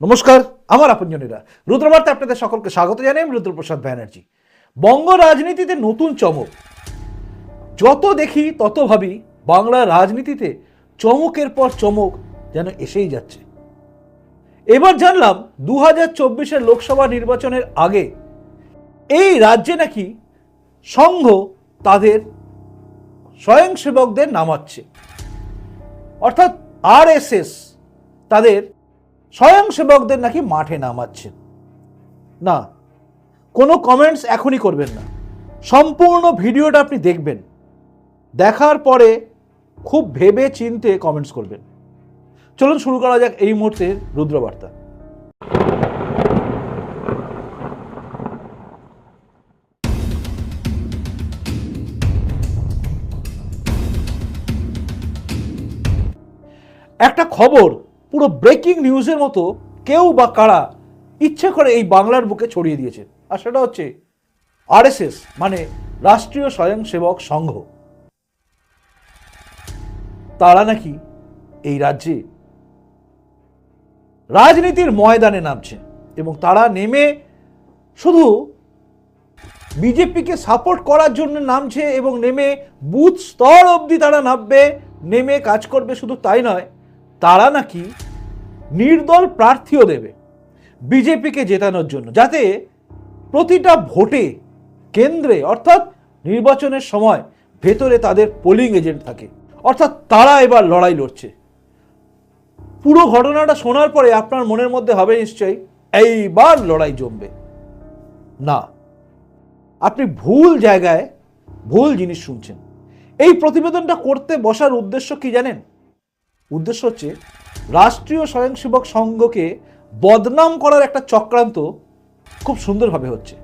নমস্কার, আমার আপনজনেরা। রুদ্রবার্তা আপনাদের সকলকে স্বাগত জানাই আমি রুদ্রপ্রসাদ ব্যানার্জি। বঙ্গ রাজনীতিতে নতুন চমক। যত দেখি, তত ভাবি বাংলা রাজনীতিতে চমকের পর চমক যেন এসেই যাচ্ছে। এবার জানলাম দু হাজার চব্বিশের লোকসভা নির্বাচনের আগে এই রাজ্যে নাকি সংঘ তাদের স্বয়ংসেবকদের নামাচ্ছে। অর্থাৎ আরএসএস তাদের স্বয়ংসেবকদের নাকি মাঠে নামাচ্ছেন? না, কোনো কমেন্টস এখনই করবেন না। সম্পূর্ণ ভিডিওটা আপনি দেখবেন। দেখার পরে খুব ভেবে চিনতে কমেন্টস করবেন। চলুন শুরু করা যাক এই মুহূর্তে রুদ্রবার্তা। একটা খবর পুরো ব্রেকিং নিউজের মতো কেউ বা কারা ইচ্ছে করে এই বাংলার বুকে ছড়িয়ে দিয়েছে। আর সেটা হচ্ছে আরএসএস মানে রাষ্ট্রীয় স্বয়ংসেবক সংঘ। তারা নাকি এই রাজ্যে রাজনীতির ময়দানে নামছে এবং তারা নেমে শুধু বিজেপিকে সাপোর্ট করার জন্য নামছে এবং নেমে বুথ স্তর অবধি তারা নামবে, নেমে কাজ করবে শুধু তাই নয় তারা নাকি নির্দল প্রার্থীও দেবে বিজেপিকে জেতানোর জন্য, যাতে প্রতিটা ভোটে কেন্দ্রে, অর্থাৎ নির্বাচনের সময় ভেতরে তাদের পোলিং এজেন্ট থাকে। অর্থাৎ তারা এবার লড়াই লড়ছে। পুরো ঘটনাটা শোনার পরে আপনার মনের মধ্যে হবে নিশ্চয়ই, এইবার লড়াই জমবে। না, আপনি ভুল জায়গায় ভুল জিনিস শুনছেন। এই প্রতিবেদনটা করতে বসার উদ্দেশ্য কি জানেন? উদ্দেশ্য হচ্ছে রাষ্ট্রীয় স্বয়ংসেবক সংঘকে বদনাম করার একটা চক্রান্ত খুব সুন্দরভাবে হচ্ছে,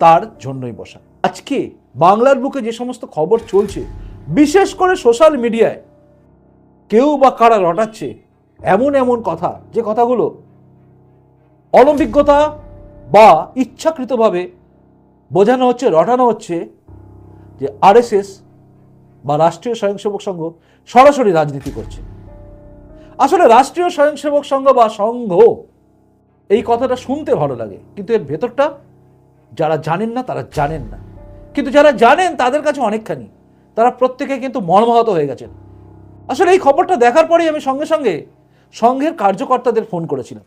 তার জন্যই বসা। আজকে বাংলার বুকে যে সমস্ত খবর চলছে, বিশেষ করে সোশ্যাল মিডিয়ায়, কেউ বা কারা রটাচ্ছে, এমন এমন কথা, যে কথাগুলো অনভিজ্ঞতা বা ইচ্ছাকৃতভাবে বোঝানো হচ্ছে, রটানো হচ্ছে, যে আরএসএস বা রাষ্ট্রীয় স্বয়ংসেবক সংঘ সরাসরি রাজনীতি করছে। আসলে রাষ্ট্রীয় স্বয়ংসেবক সংঘ বা সংঘ, এই কথাটা শুনতে ভালো লাগে। কিন্তু এর ভেতরটা যারা জানেন না, তারা জানেন না। কিন্তু যারা জানেন, তাদের কাছে অনেকখানি। তারা প্রত্যেকে কিন্তু মর্মাহত হয়ে গেছেন। আসলে এই খবরটা দেখার পরেই আমি সঙ্গে সঙ্গে সংঘের কার্যকর্তাদের ফোন করেছিলাম।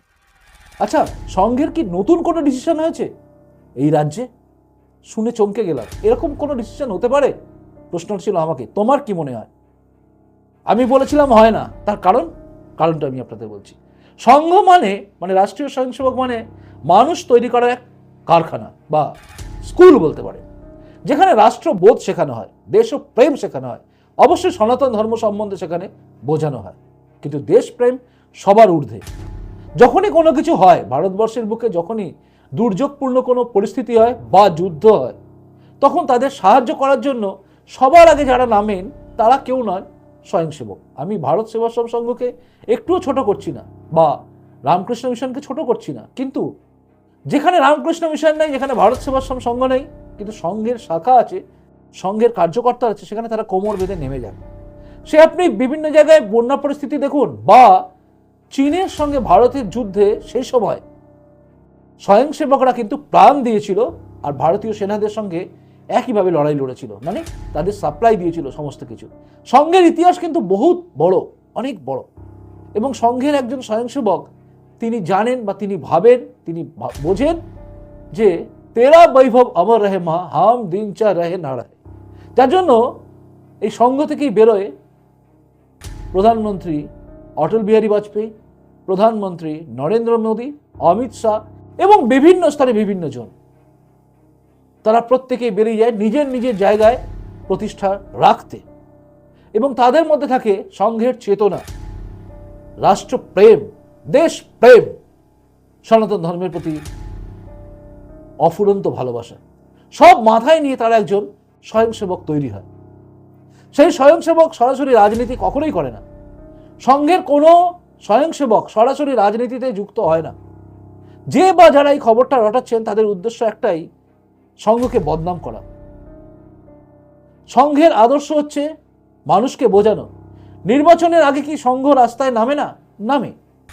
আচ্ছা সংঘের কি নতুন কোনো ডিসিশন হয়েছে? এই রাজ্যে? শুনে চমকে গেলাম। এরকম কোনো ডিসিশন হতে পারে? প্রশ্ন ছিল আমাকে, তোমার কি মনে হয়? আমি বলেছিলাম, হয় না। তার কারণ? কারণটা আমি আপনাদের বলছি। সংঘ মানে মানে রাষ্ট্রীয় স্বয়ংসেবক মানে মানুষ তৈরি করার এক কারখানা বা স্কুল বলতে পারে যেখানে রাষ্ট্রবোধ শেখানো হয়, দেশপ্রেম শেখানো হয়, অবশ্যই সনাতন ধর্ম সম্বন্ধে সেখানে বোঝানো হয়। কিন্তু দেশপ্রেম সবার ঊর্ধ্বে। যখনই কোনো কিছু হয়, ভারতবর্ষের বুকে যখনই দুর্যোগপূর্ণ কোনো পরিস্থিতি হয় বা যুদ্ধ হয়, তখন তাদের সাহায্য করার জন্য সবার আগে যারা নামেন, তারা কেউ নয় স্বয়ংসেবক। আমি ভারত সেবাশ্রম সংঘকে একটুও ছোট করছি না বা রামকৃষ্ণ মিশনকে ছোট করছি না। কিন্তু যেখানে রামকৃষ্ণ মিশন নেই, যেখানে ভারত সেবাশ্রম সংঘ নেই, কিন্তু সংঘের শাখা আছে, সংঘের কার্যকর্তা আছে, সেখানে তারা কোমর বেঁধে নেমে যান। সে আপনি বিভিন্ন জায়গায় বন্যা পরিস্থিতি দেখুন বা চীনের সঙ্গে ভারতের যুদ্ধে সেই সময় স্বয়ংসেবকরা কিন্তু প্রাণ দিয়েছিল আর ভারতীয় সেনাদের সঙ্গে একইভাবে লড়াই লড়েছিল মানে তাদের সাপ্লাই দিয়েছিল সমস্ত কিছু। সংঘের ইতিহাস কিন্তু বহুত বড়, অনেক বড়। এবং সংঘের একজন স্বয়ংসেবক, তিনি জানেন বা তিনি ভাবেন, তিনি বোঝেন যে তেরা বৈভব অমর রহে মা, হাম দিন চা রহে না রহে। যার জন্য এই সংঘ থেকেই বেরোয় প্রধানমন্ত্রী অটল বিহারী বাজপেয়ী, প্রধানমন্ত্রী নরেন্দ্র মোদী, অমিত শাহ এবং বিভিন্ন স্তরে বিভিন্ন জন। তারা প্রত্যেকেই বেরিয়ে যায় নিজের নিজের জায়গায় প্রতিষ্ঠা রাখতে। এবং তাদের মধ্যে থাকে সংঘের চেতনা, রাষ্ট্রপ্রেম, দেশপ্রেম, সনাতন ধর্মের প্রতি অফুরন্ত ভালোবাসা। সব মাথায় নিয়ে তারা একজন স্বয়ংসেবক তৈরি হয়। সেই স্বয়ংসেবক সরাসরি রাজনীতি কখনোই করে না। সংঘের কোনো স্বয়ংসেবক সরাসরি রাজনীতিতে যুক্ত হয় না। যে বা যারা এই খবরটা রটাচ্ছেন তাদের উদ্দেশ্য একটাই সংঘকে বদনাম করা। সংঘের আদর্শ হচ্ছে মানুষকে বোঝানো। নির্বাচনের আগে কি সংঘ রাস্তায় নামে না? নামে।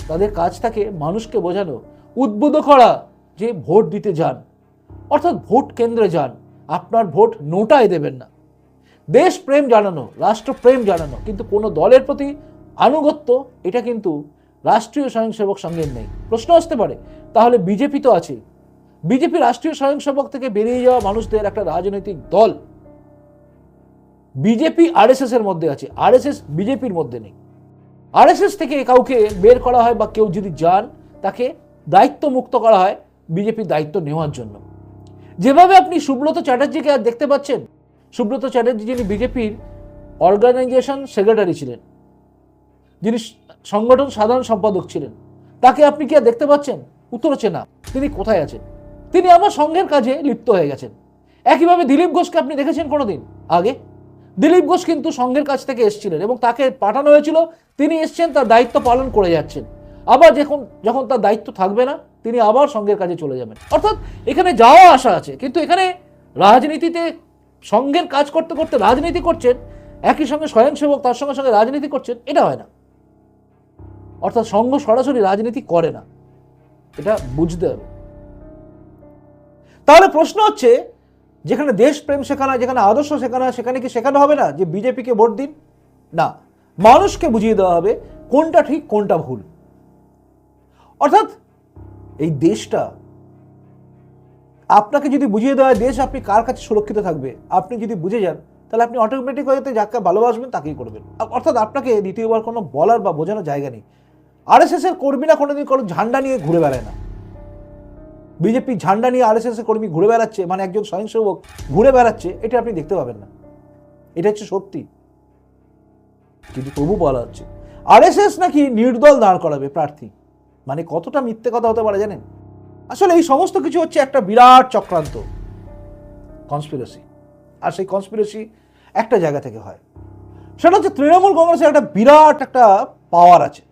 তাদের কাজ থাকে মানুষকে বোঝানো, উদ্বুদ্ধ করা, যে ভোট দিতে যান। অর্থাৎ ভোট কেন্দ্রে যান। আপনার ভোট নোটায় দেবেন না। দেশ প্রেম জানানো, রাষ্ট্রপ্রেম জানানো, কিন্তু কোনো দলের প্রতি আনুগত্য, এটা কিন্তু রাষ্ট্রীয় স্বয়ংসেবক সঙ্গে নেই। প্রশ্ন আসতে পারে, তাহলে বিজেপি তো আছে। বিজেপি রাষ্ট্রীয় স্বয়ংসেবক থেকে বেরিয়ে যাওয়া মানুষদের একটা রাজনৈতিক দল। বিজেপি আরএসএস এর মধ্যে আছে। আরএসএস বিজেপির মধ্যে নেই। আরএসএস থেকে কাউকে বের করা হয় বা কেউ যদি যান, তাকে দায়িত্ব মুক্ত করা হয় বিজেপির দায়িত্ব নেওয়ার জন্য। যেভাবে আপনি সুব্রত চ্যাটার্জিকে আর দেখতে পাচ্ছেন, সুব্রত চ্যাটার্জি যিনি বিজেপির অর্গানাইজেশন সেক্রেটারি ছিলেন, যিনি সংগঠন সাধারণ সম্পাদক ছিলেন, তাকে আপনি কি আর দেখতে পাচ্ছেন? উত্তর হচ্ছে না। তিনি কোথায় আছেন? তিনি আমার সঙ্ঘের কাজে লিপ্ত হয়ে গেছেন। একইভাবে দিলীপ ঘোষকে আপনি দেখেছেন কোনোদিন? আগে। দিলীপ ঘোষ কিন্তু সঙ্ঘের কাছ থেকে এসেছিলেন এবং তাকে পাঠানো হয়েছিল, তিনি এসছেন, তার দায়িত্ব পালন করে যাচ্ছেন। আবার যখন যখন তার দায়িত্ব থাকবে না, তিনি আবার সঙ্ঘের কাজে চলে যাবেন। অর্থাৎ এখানে যাওয়া আসা আছে, কিন্তু এখানে রাজনীতিতে সঙ্ঘের কাজ করতে করতে রাজনীতি করছেন, একই সঙ্গে স্বয়ংসেবক তার সঙ্গে সঙ্গে রাজনীতি করছেন, এটা হয় না। অর্থাৎ সঙ্ঘ সরাসরি রাজনীতি করে না। এটা বুঝতে হবে। তাহলে প্রশ্ন হচ্ছে, যেখানে দেশপ্রেম শেখানো হয়, যেখানে আদর্শ শেখানো হয়, সেখানে কি শেখানো হবে না যে বিজেপিকে ভোট দিন? না। মানুষকে বুঝিয়ে দেওয়া হবে কোনটা ঠিক, কোনটা ভুল। অর্থাৎ এই দেশটা, আপনাকে যদি বুঝিয়ে দেওয়া হয়, দেশ আপনি কার কাছে সুরক্ষিত থাকবে, আপনি যদি বুঝে যান, তাহলে আপনি অটোমেটিক হয়তো যাকে ভালোবাসবেন, তাকেই করবেন। অর্থাৎ আপনাকে দ্বিতীয়বার কোনো বলার বা বোঝানোর জায়গা নেই। আর এস আরএসএস এর কর্মীরা কোনোদিন কোনো ঝান্ডা নিয়ে ঘুরে বেড়ায় না। বিজেপি ঝান্ডা নিয়ে আরএসএস কর্মী ঘুরে বেড়াচ্ছে মানে একজন স্বয়ংসেবক ঘুরে বেড়াচ্ছে, এটা আপনি দেখতে পাবেন না। এটা হচ্ছে সত্যি। কিন্তু তবু বলা হচ্ছে, আরএসএস নাকি নির্দল দাঁড় করাবে প্রার্থী? মানে কতটা মিথ্যে কথা হতে পারে জানেন? আসলে এই সমস্ত কিছু হচ্ছে একটা বিরাট চক্রান্ত কনস্পিরেসি আর সেই কনস্পিরেসি একটা জায়গা থেকে হয়। সেটা হচ্ছে তৃণমূল কংগ্রেসের একটা বিরাট একটা পাওয়ার আছে।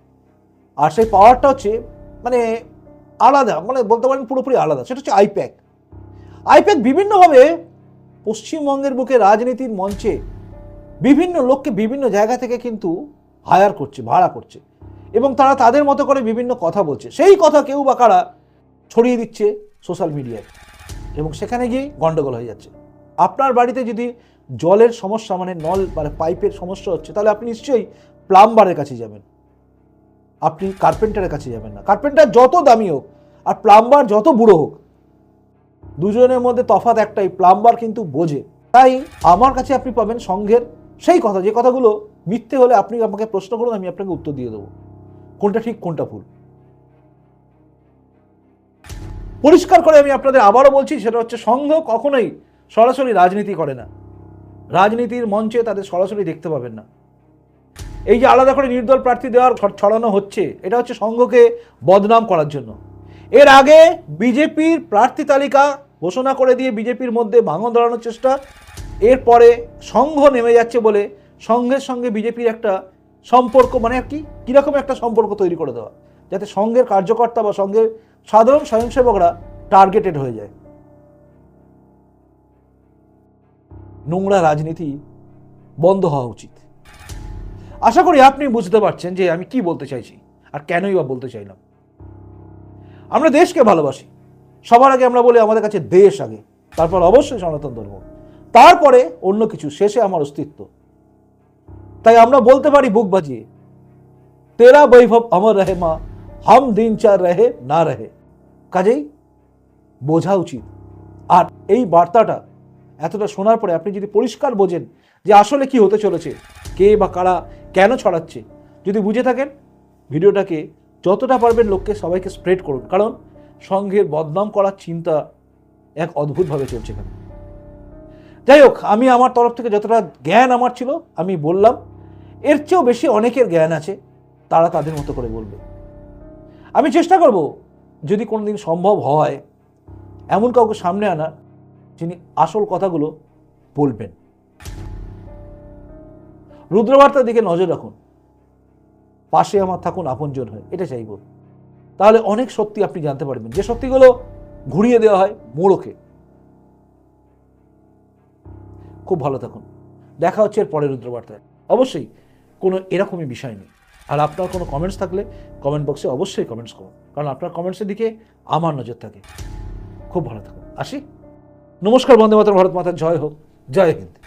আর সেই পাওয়ারটা হচ্ছে মানে আলাদা মানে বলতে পারেন পুরোপুরি আলাদা, সেটা হচ্ছে আইপ্যাক। আইপ্যাক বিভিন্নভাবে পশ্চিমবঙ্গের বুকে রাজনীতির মঞ্চে বিভিন্ন লোককে বিভিন্ন জায়গা থেকে কিন্তু হায়ার করছে, ভাড়া করছে এবং তারা তাদের মতো করে বিভিন্ন কথা বলছে। সেই কথা কেউ বা কারা ছড়িয়ে দিচ্ছে সোশ্যাল মিডিয়ায় এবং সেখানে গিয়ে গন্ডগোল হয়ে যাচ্ছে। আপনার বাড়িতে যদি জলের সমস্যা মানে নল মানে পাইপের সমস্যা হচ্ছে, তাহলে আপনি নিশ্চয়ই প্লাম্বারের কাছে যাবেন। আপনি কার্পেন্টারের কাছে যাবেন না। কার্পেন্টার যত দামি হোক আর প্লাম্বার যত বুড়ো হোক, দুজনের মধ্যে তফাৎ একটাই প্লাম্বার কিন্তু বোঝে। তাই আমার কাছে আপনি পাবেন সংঘের সেই কথা, যে কথাগুলো মিথ্যে হলে আপনি আমাকে প্রশ্ন করুন, আমি আপনাকে উত্তর দিয়ে দেবো। কোনটা ঠিক, কোনটা ভুল? পরিষ্কার করে আমি আপনাদের আবারও বলছি, সেটা হচ্ছে সংঘ কখনোই সরাসরি রাজনীতি করে না। রাজনীতির মঞ্চে তাদের সরাসরি দেখতে পাবেন না। এই যে আলাদা করে নির্দল প্রার্থী দেওয়ার ছড়ানো হচ্ছে, এটা হচ্ছে সংঘকে বদনাম করার জন্য। এর আগে বিজেপির প্রার্থী তালিকা ঘোষণা করে দিয়ে বিজেপির মধ্যে ভাঙন ধরানোর চেষ্টা, এরপরে সংঘ নেমে যাচ্ছে বলে সংঘের সঙ্গে বিজেপির একটা সম্পর্ক মানে আর কি, কীরকম একটা সম্পর্ক তৈরি করে দেওয়া, যাতে সংঘের কার্যকর্তা বা সংঘের সাধারণ স্বয়ংসেবকরা টার্গেটেড হয়ে যায়। নোংরা রাজনীতি বন্ধ হওয়া উচিত। আশা করি আপনি বুঝতে পারছেন যে আমি কি বলতে চাইছি আর কেনই বা বলতে চাইলাম। আমরা দেশকে ভালোবাসি। সবার আগে আমরা বলি আমাদের কাছে দেশ আগে, তারপর অবশ্যই সনাতন ধর্ম। তারপরে অন্য কিছু, শেষে আমার অস্তিত্ব। তাই আমরা বলতে পারি বুক বাজিয়ে, তেরা বৈভব অমর রহে মা, হাম দিন চার রহে, না রহে। কাজেই বোঝা উচিত। আর এই বার্তাটা এতটা শোনার পরে আপনি যদি পরিষ্কার বোঝেন যে আসলে কি হতে চলেছে কে বা কারা কেন ছড়াচ্ছে? যদি বুঝে থাকেন, ভিডিওটাকে যতটা পারবেন লোককে সবাইকে স্প্রেড করুন। কারণ সংঘের বদনাম করার চিন্তা এক অদ্ভুতভাবে চলছে এখানে। যাই হোক, আমি আমার তরফ থেকে যতটা জ্ঞান আমার ছিল, আমি বললাম। এর চেয়েও বেশি অনেকের জ্ঞান আছে, তারা তাদের মতো করে বলবে। আমি চেষ্টা করব, যদি কোনো দিন সম্ভব হয়, এমন কাউকে সামনে আনার, যিনি আসল কথাগুলো বলবেন। রুদ্রবার্তার দিকে নজর রাখুন। পাশে আমার থাকুন আপনজন হয়ে, এটা চাইব। তাহলে অনেক সত্যি আপনি জানতে পারবেন। যে সত্যিগুলো ঘুরিয়ে দেওয়া হয় মোড়কে। খুব ভালো থাকুন। দেখা হচ্ছে এর পরের রুদ্রবার্তায়। অবশ্যই কোনো এরকমই বিষয় নেই। আর আপনার কোনো কমেন্টস থাকলে কমেন্ট বক্সে অবশ্যই কমেন্টস করুন। কারণ আপনার কমেন্টসের দিকে আমার নজর থাকে। খুব ভালো থাকুন। আসি। নমস্কার বন্দে মাতরম, ভারত মাতার জয় হোক। জয় হিন্দ।